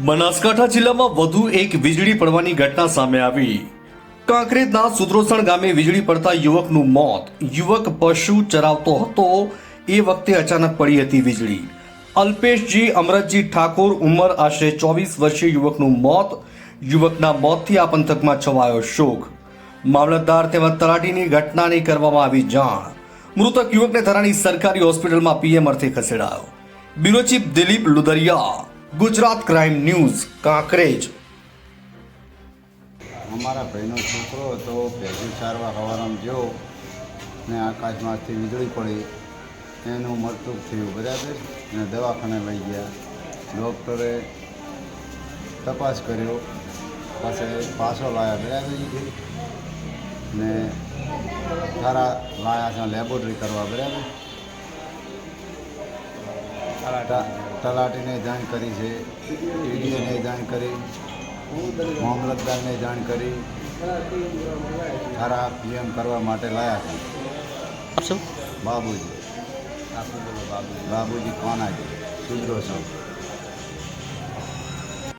બનાસકાંઠા જિલ્લામાં વધુ એક વીજળી પડવાની ઘટના સામે આવી. કાંકરેજના સુદ્રોસણ ગામે વીજળી પડતા યુવકનું મોત. યુવક પશુ ચરાવતો હતો. એ વખતે અચાનક પડી હતી વીજળી. અલ્પેશજી, અમરતજી ઠાકોર ઉંમર આશરે ચોવીસ વર્ષીય યુવકનું મોત. યુવકના મોતથી આ પંથકમાં છવાયો શોક. મામલતદાર તેમજ તલાટીની ઘટનાની કરવામાં આવી જાણ. મૃતક યુવકને ધરાણી સરકારી હોસ્પિટલમાં પીએમ અર્થે ખસેડાયો. Bureau chief Dilip Ludariya. Gujarat crime news, Kankrej. અમારા ભાઈનો છોકરો હતો ભેગું ચારવા હવારામ ગયો ને આકાશમાંથી વીજળી પડી. એનું મરતું થયું, બરાબર? અને દવાખાને લઈ ગયા. ડૉક્ટરે તપાસ કર્યો. પાસે પાછો લાયા, બરાબર? ને સારા લાયા છે, લેબોરેટરી કરવા, બરાબર? તલાટીને જાણ કરી છે ટીડીઓને જાણ કરી મામલતદારને જાણ કરી ખરા પીએમ કરવા માટે લાયા છે. બાબુજી. બાબુજી. કોણ છે સુધરો છો.